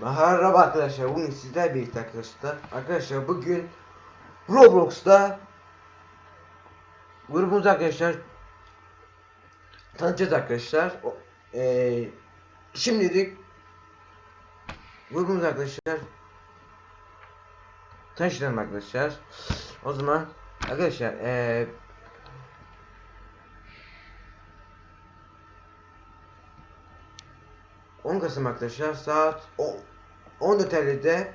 Merhaba arkadaşlar, bugün sizler birlikte arkadaşlar. Arkadaşlar bugün Roblox'ta grubumuz arkadaşlar tanıtacağız arkadaşlar. O, eee, şimdilik grubumuz arkadaşlar tanıştıralım arkadaşlar. O zaman arkadaşlar eee ...10 Kasım arkadaşlar saat o- 14.50'de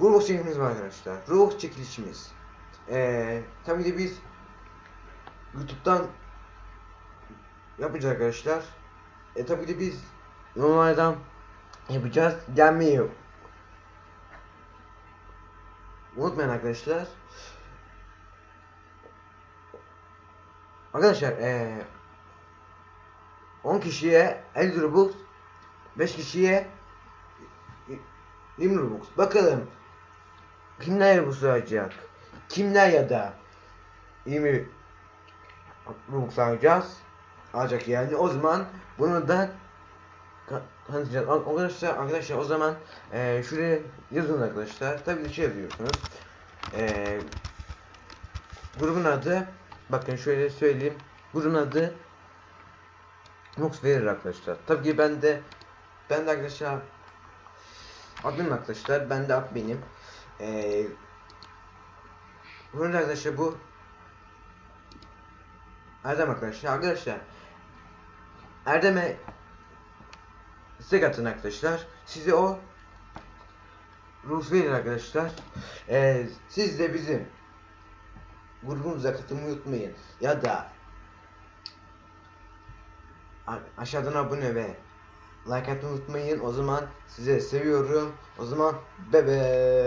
Roblox çekimimiz var arkadaşlar. Roblox çekilişimiz. Ee, tabii ki biz YouTube'dan yapacağız arkadaşlar. E tabii ki biz normalden yapacağız. Gelmeyi unutmayın arkadaşlar. Arkadaşlar ee, 10 kişiye 50 Robux 5 kişiye 20 Robux. Bakalım kimler bu alacak? Kimler ya da 20 Robux alacağız? Alacak yani. O zaman bunu da tanıtacağız. Ar- Arkadaşlar, arkadaşlar o zaman eee şuraya yazın arkadaşlar. Tabii ki şey yazıyorsunuz. Eee grubun adı bakın şöyle söyleyeyim. Grubun adı Nox verir arkadaşlar. Tabii ki ben de ben de arkadaşlar adım arkadaşlar. Ben de ad benim. Ee, arkadaşlar bu Erdem arkadaşlar. Arkadaşlar Erdem'e istek atın arkadaşlar. Size o ruh verir arkadaşlar. Ee, siz de bizim grubumuza katılmayı unutmayın. Ya da aşağıdan abone ve like atmayı unutmayın. O zaman size seviyorum. O zaman bebe.